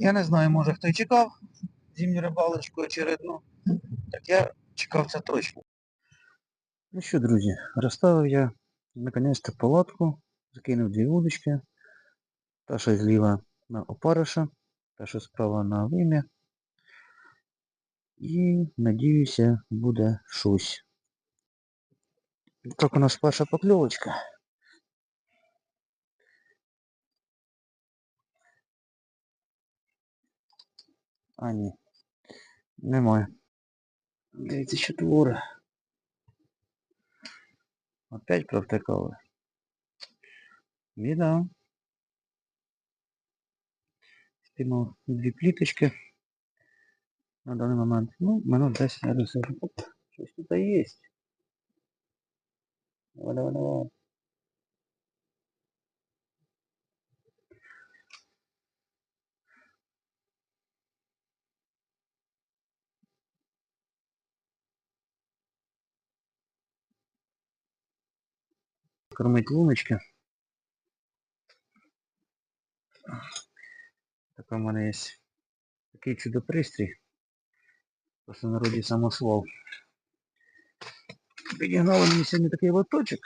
Я не знаю, може хто чекав зимню рибалочку очередну. Так я чекав це точно. Ну що, друзі, розставив я наконець-то палатку, закинув дві удочки. Та що зліва на опариша, та що справа на вим'я. І надіюся, буде щось. Так у нас перша покльовочка. А, ні. Немає. Дивіться, що твори. Опять провтикали. Біда. Спіймав дві пліточки на даний момент. Ну, минут 10 я досижу. Оп, щось тут є. Давай, давай, давай. Кормить луночки. Такий у мене є такий чудо-пристрій. Просто в народі самосвал. Підігнали мені сьогодні такий лоточок.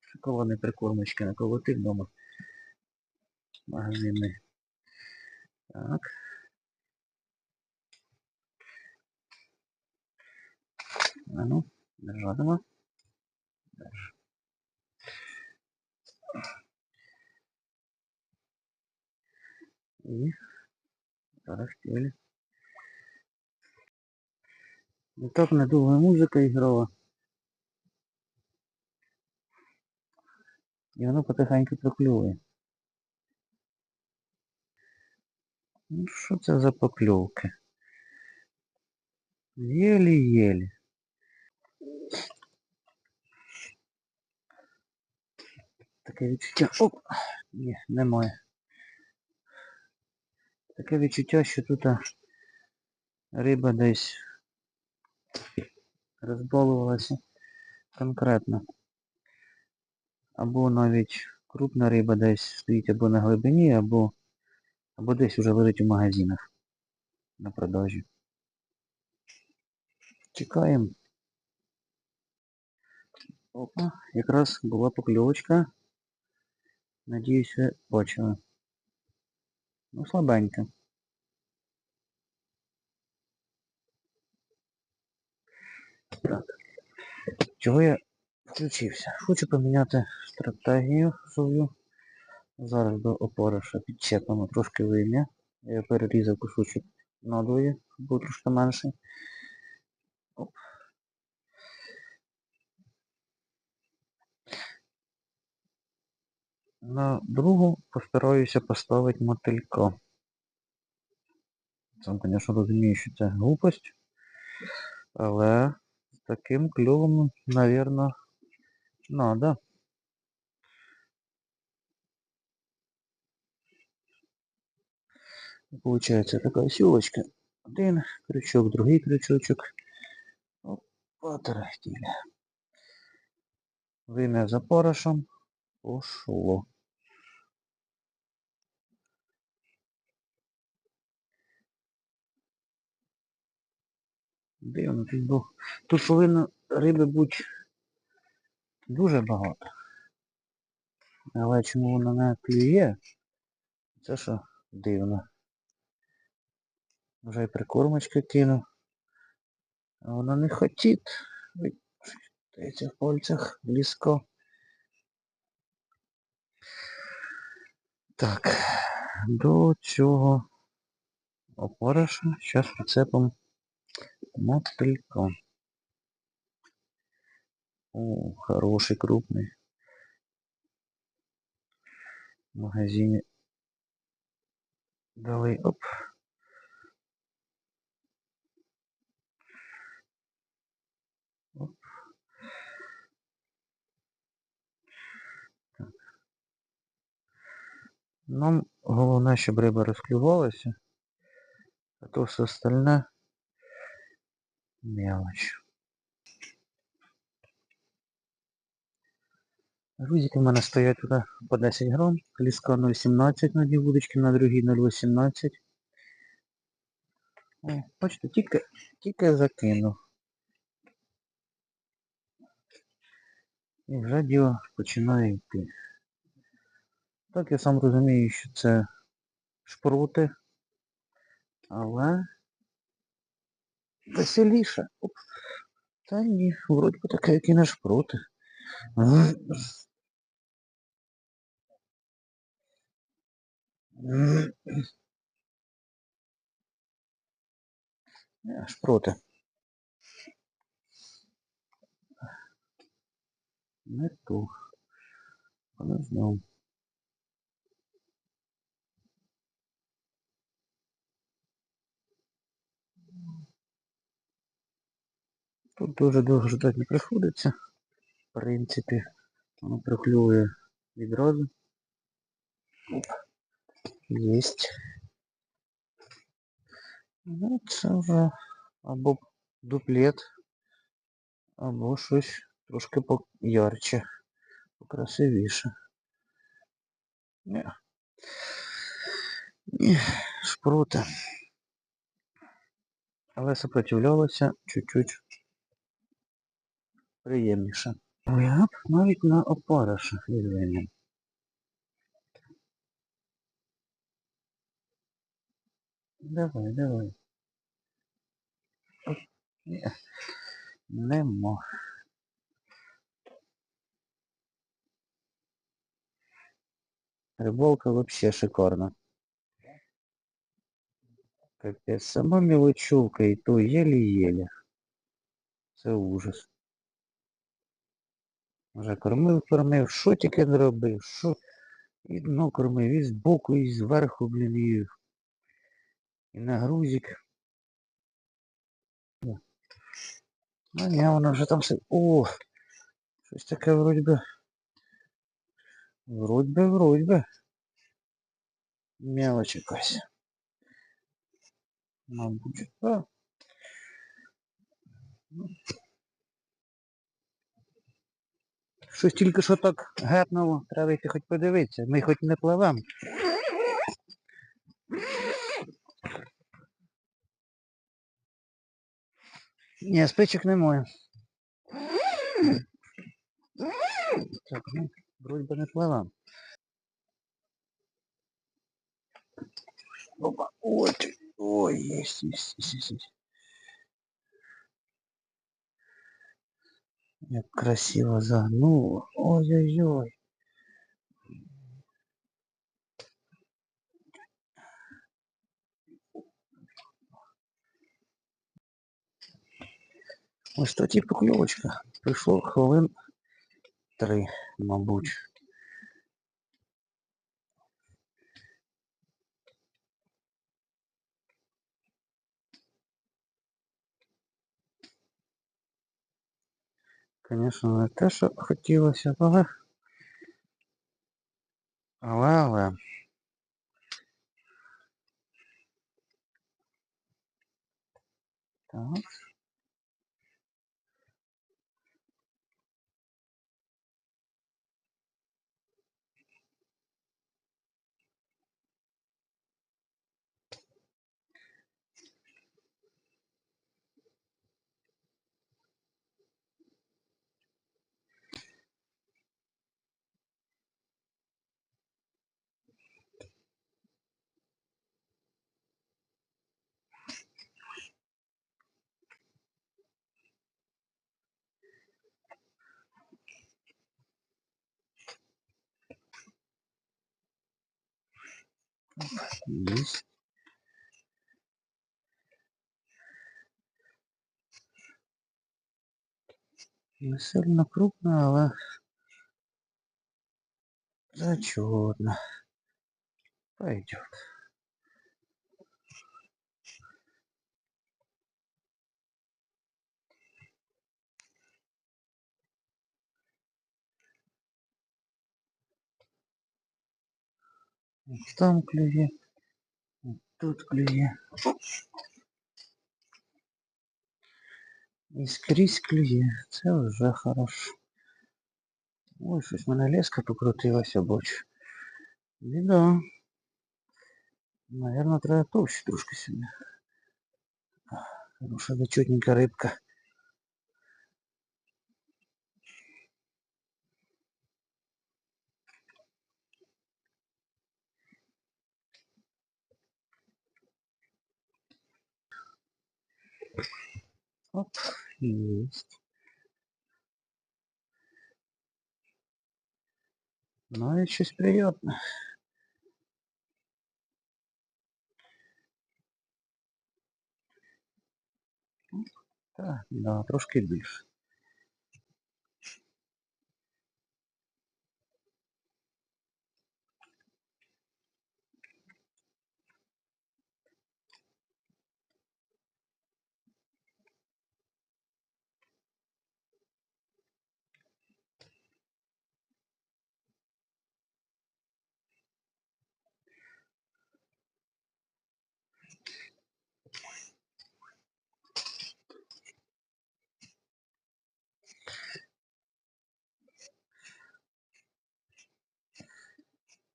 Шоколадні прикормочки наколотив вдома. Магазинний. Так. А ну, держатиме. Держ. І зараз тілі. І так недовга музика іграла. І воно потихеньку прокльовує. Ну що це за покльовки? Єлі-єлі. Таке відчуття. Оп! Ні, немає. Таке відчуття, що тут риба десь розбалувалася конкретно. Або навіть крупна риба десь стоїть або на глибині, або, або десь уже лежить у магазинах на продажі. Чекаємо. Опа, якраз була покльовочка. Надіюсь, ви бачили. Ну, слабенько. Так. Чого я включився? Хочу поміняти стратегію свою. Зараз до опориша підчепимо трошки вим'я. Я перерізав кусочок надвоє, щоб був трошки менший. Оп. На другу постараюся поставити мотилька. Сам, звісно, розумію, що це глупость. Але з таким клювом, навірно, надо. Получається така сілочка. Один крючок, другий крючочок. Опа, тарахтіля. Вим'я за порошом. Пошло. Дивно, тут, бу- тут повинно риби бути дуже багато. Але чому вона не клює, це що дивно. Вже й прикормочки кину. А вона не хотіть. Ой, в пальцях близько. Так, до цього опариша зараз прицепом мотилька. О, хороший, крупний. В магазині дали. Оп. Нам головне, щоб риба розклювалася, а то все остальне мелочь. Грузики в мене стоять туди по 10 грам, ліска 0,17 на дві вудочки, на другій 0,18. Бачите, тільки, тільки закинув. І вже діло починає йти. Так я сам розумію, що це шпроти, але веселіше. Оп. Та ні, вроді би таке, як і не шпроти. Шпроти. Не ту. Не знав. Тут дуже довго ждати не приходиться. В принципі, воно приклює відразу. Оп. Єсть. Ну, це вже або дуплет, або щось трошки поярче, покрасивіше. Ні. Ні, шпроти. Але сопротивлялося чуть-чуть приємніше. Я б навіть на опаришах відвинен. Давай, давай. Оп, Ні. Нема. Рыбалка вообще шикарна. Капец, сама мелочевка и то еле-еле. Це ужас. Вже кормив, кормив, що тільки не робив, що і дно кормив, і збоку, і зверху, блін, і, і на грузик. Ну ні, воно вже там все. О! Щось таке вроді би. Вроді би, вроді би. Мелочь якась. Мабуть. А. Щось тільки що так гепнуло, треба йти хоч подивитися. Ми хоч не пливемо. Ні, спичок немає. Так, ну, вроді би не пливемо. Опа, ой, ой, єсть, єсть, єсть, єсть, Як красиво загнуло. Ой-ой-ой. Ось тоді покльовочка. Прийшло хвилин три, мабуть. Звісно, не те, що хотілося, але... Але, але. Так. Есть. Не сильно крупно, але зачетно. Пойдет. Ось Там клює. ось Тут клює. І скрізь клює. Це вже хорошо. Ой, щось в мене леска покрутилася, бачу. Біда. Наверно, треба товще трошки сьогодні. Хороша зачетненька рибка. Оп, есть. Навіть щось приятно. Так, да, трошки більше.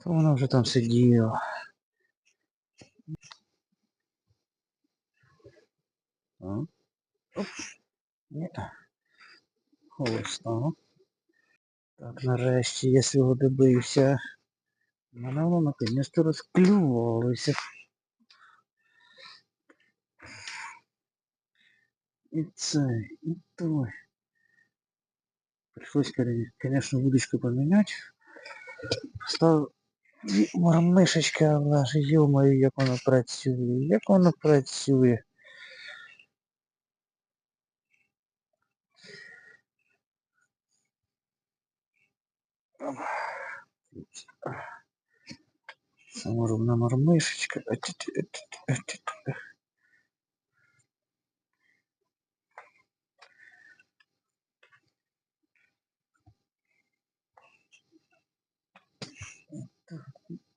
То вона вже там сиділа. А? Оп. Ні. Холосто. Так, нарешті я свого добився. Мене воно наконец-то розклювалося. І це, і той. Пришлось, конечно, вудочку поменять. Став мормишечка, наша, йомаю, як воно працює, як воно працює. Саморобна мормишечка.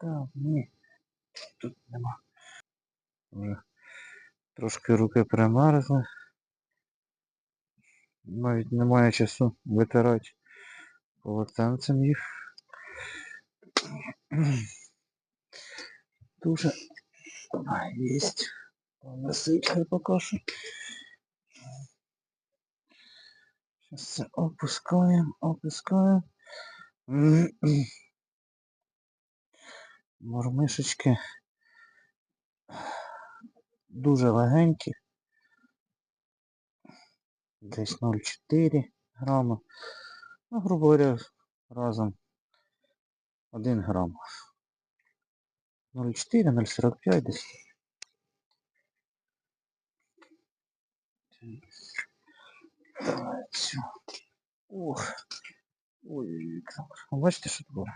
Так, ні. Тут нема. Вже Трошки руки примерзли. Навіть немає часу витирати полотенцем їх. Дуже А, есть. Висить хай покажу. Сейчас це опускаємо, опускаємо. Мормишечки дуже легенькі. Десь 0,4 грама. Ну, грубо говоря, разом 1 грам. 0,4, 0,45 десь. Давай, все. Ох. Ой, бачите, що було?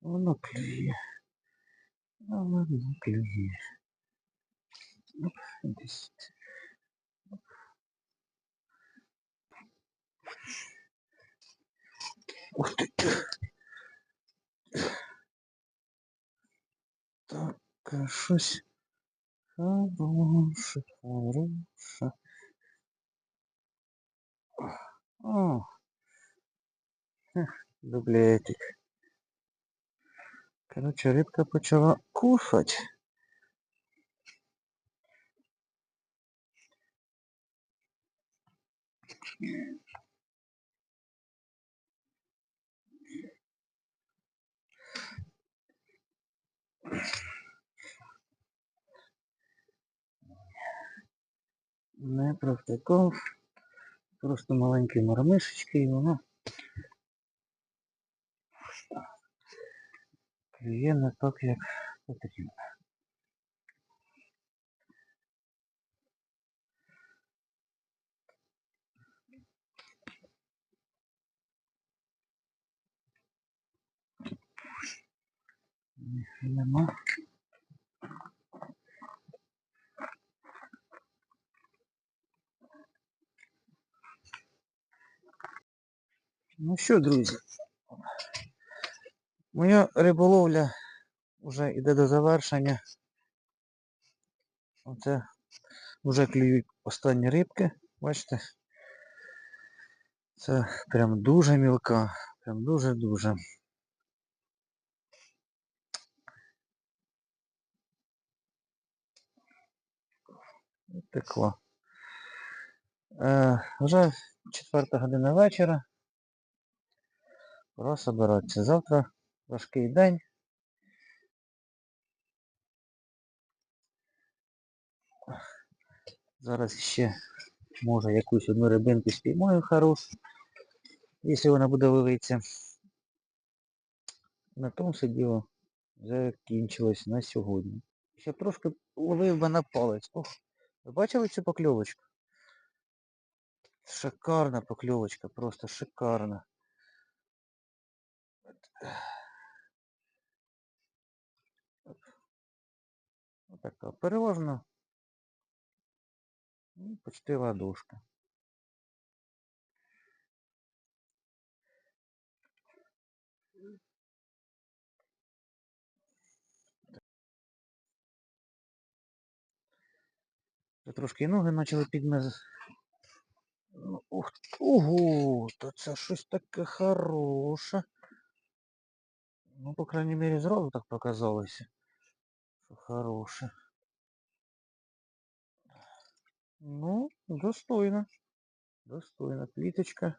Воно клює. Воно клює. Оп, десь. Ух ти. Так, а щось хороше, хороше. О, дублетик. Короче, рыбка почала кушать. Не провтикав. Просто маленькі мармишечки і воно клює не так, як потрібно. Ні, Нема. Ну що, друзі, моя риболовля вже йде до завершення. Оце вже клюють останні рибки, бачите? Це прям дуже мілка. Прям дуже-дуже. Текло. Е, вже четверта година вечора. Пора собиратися. Завтра важкий день. Зараз ще може якусь одну рибинку спіймаю хорошу. Якщо вона буде ловитися. На тому все діло закінчилось на сьогодні. Ще трошки ловив би на палець. Ох, ви бачили цю покльовочку? Шикарна покльовочка, просто шикарна. Отака. Переважно ну, почти ладошка. Трошки ноги почали підмез. Ну, ух, ого, то це щось таке хороше. Ну, по крайній мірі, зразу так показалося. Що хороше. Ну, достойно. Достойно. Пліточка.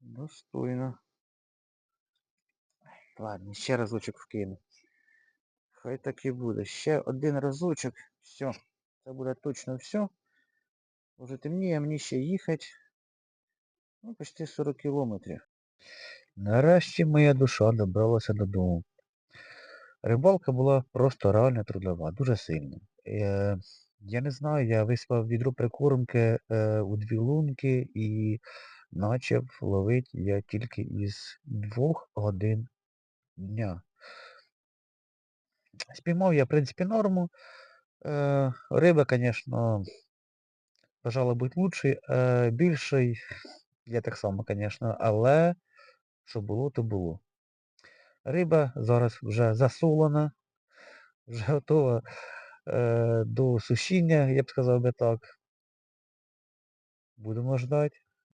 Достойно. Ладно, ще разочок вкину. Хай так і буде. Ще один разочок. Все. Це буде точно все. Уже темніє, мені ще їхати. Ну, почти 40 кілометрів. Нарешті моя душа добралася додому. Рибалка була просто реально трудова, дуже сильно. Е, я не знаю, я виспав відро прикормки е, у дві лунки і почав ловити я тільки із двох годин дня. Спіймав я, в принципі, норму. Е, риба, звісно, бажала бути лучший, більший, я так само, звісно, але що було, то було. Риба зараз вже засолена, вже готова е, до сушіння, я б сказав би так. Будемо ждати.